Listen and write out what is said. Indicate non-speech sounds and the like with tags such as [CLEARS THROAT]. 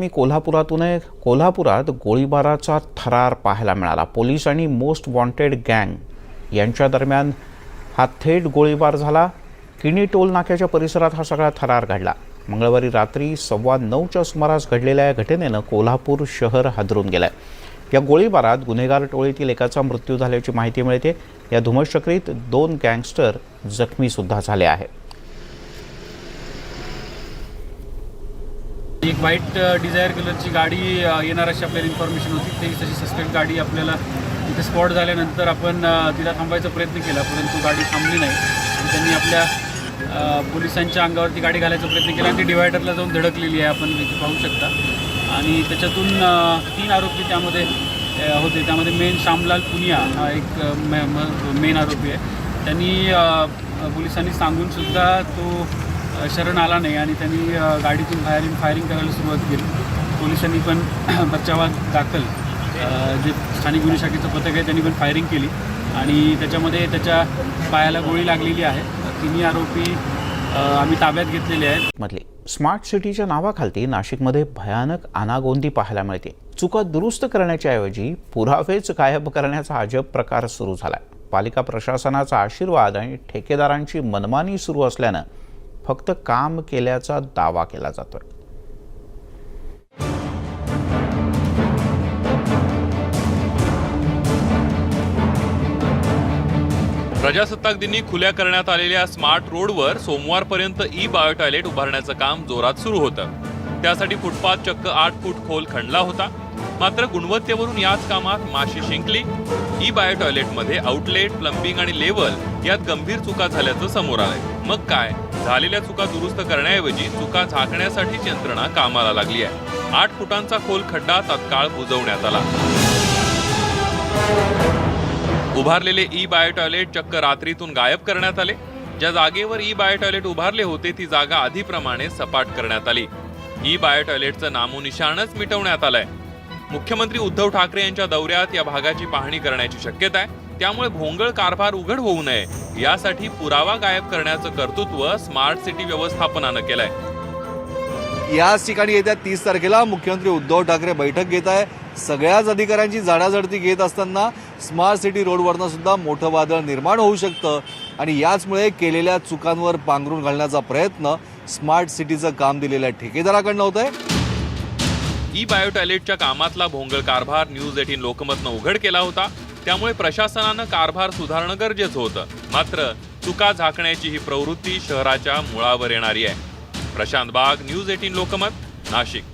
बातमी कोल्हापुरातून आहे. कोल्हापुरात गोळीबाराचा थरार पाहायला मिळाला. पोलीस आणि मोस्ट वॉन्टेड गँग यांच्या दरम्यान हा थेट गोळीबार झाला. किणी टोल नाक्याच्या परिसरात हा सगळा थरार घडला. मंगळवारी रात्री सव्वा नऊच्या सुमारास घडलेल्या या घटनेनं कोल्हापूर शहर हादरून गेलं या गोळीबारात गुन्हेगार टोळीतील एकाचा मृत्यू झाल्याची माहिती मिळते. या धुमश्चक्रीत दोन गँगस्टर जखमीसुद्धा झाले आहेत. एक व्हाईट डिझायर कलरची गाडी येणार अशी आपल्याला इन्फॉर्मेशन होती. ती तशी सस्पेक्ट गाडी आपल्याला तिथे स्पॉट झाल्यानंतर आपण तिला थांबायचा प्रयत्न केला परंतु गाडी थांबली नाही. आणि त्यांनी आपल्या पोलिसांच्या अंगावरती गाडी घालायचा प्रयत्न केला आणि ती डिवायडरला जाऊन धडकलेली आहे आपण इथे पाहू शकता. आणि त्याच्यातून तीन आरोपी त्यामध्ये होते. त्यामध्ये मेन श्यामलाल पुनिया हा एक मे- म- मेन आरोपी आहे. त्यांनी पोलिसांनी सांगूनसुद्धा तो शरण आला नाही आणि त्यांनी गाडीतून फायरिंग फायरिंग करायला सुरुवात केली. पोलिसांनी पण [CLEARS THROAT] बचावात दाखल. जे स्थानिक गुन्हे शाखेचं पथक आहे त्यांनी पण फायरिंग केली. आणि त्याच्यामध्ये त्याच्या पायाला गोळी लागलेली आहे. तिन्ही आरोपी आम्ही ताब्यात घेतलेले आहेत. मधले स्मार्ट सिटीच्या नावाखालती नाशिकमध्ये भयानक अनागोंदी पाहायला मिळते. चुका दुरुस्त करण्याच्या ऐवजी पुरावेच गायब करण्याचा अजब प्रकार सुरू झाला पालिका प्रशासनाचा आशीर्वाद आणि ठेकेदारांची मनमानी सुरू असल्यानं फक्त काम केल्याचा दावा केला जातोय. प्रजासत्ताक दिनी खुल्या करण्यात आलेल्या स्मार्ट रोडवर सोमवारपर्यंत ई बायो टॉयलेट उभारण्याचं काम जोरात सुरू होतं. त्यासाठी फुटपाथ चक्क आठ फूट खोल खणला होता. मात्र गुणवत्तेवरून याच कामात माशी शिंकली. ई बायो टॉयलेटमध्ये आउटलेट प्लंबिंग आणि लेवल यात गंभीर चुका झाल्याचं समोर आलंय. मग काय? झालेल्या चुका दुरुस्त करण्याऐवजी चुका झाकण्यासाठीच यंत्रणा कामाला लागली आहे. आठ फुटांचा खोल खड्डा तत्काळ बुजवण्यात आला. उभारलेले ई बायो टॉयलेट चक्क रात्रीतून गायब करण्यात आले. ज्या जागेवर ई बायो टॉयलेट उभारले होते ती जागा आधीप्रमाणे सपाट करण्यात आली. ई बायो टॉयलेटचं नामोनिशाणच मिटवण्यात आलंय. मुख्यमंत्री उद्धव ठाकरे यांच्या दौऱ्यात या भागाची पाहणी करण्याची शक्यता आहे. त्यामुळे भोंगळ कारभार उघड होऊ नये. यासाठी पुरावा गायब करण्याचं कर्तृत्व स्मार्ट सिटी व्यवस्थापनानं केलंय. याच ठिकाणी येत्या तीस तारखेला मुख्यमंत्री उद्धव ठाकरे बैठक घेत आहे सगळ्याच अधिकाऱ्यांची झाडाझडती घेत असताना स्मार्ट सिटी रोडवरनं सुद्धा मोठं वादळ निर्माण होऊ शकतं. आणि याचमुळे केलेल्या चुकांवर पांघरून घालण्याचा प्रयत्न स्मार्ट सिटीचं काम दिलेल्या ठेकेदाराकडनं होत आहे ई बायो टॉयलेटच्या कामातला भोंगळ कारभार न्यूज एटीन लोकमतनं उघड केला होता. त्यामुळे प्रशासनानं कारभार सुधारणं गरजेचं होतं. मात्र चुका झाकण्याची ही प्रवृत्ती शहराच्या मुळावर येणारी आहे. प्रशांत बाग न्यूज एटीन लोकमत नाशिक.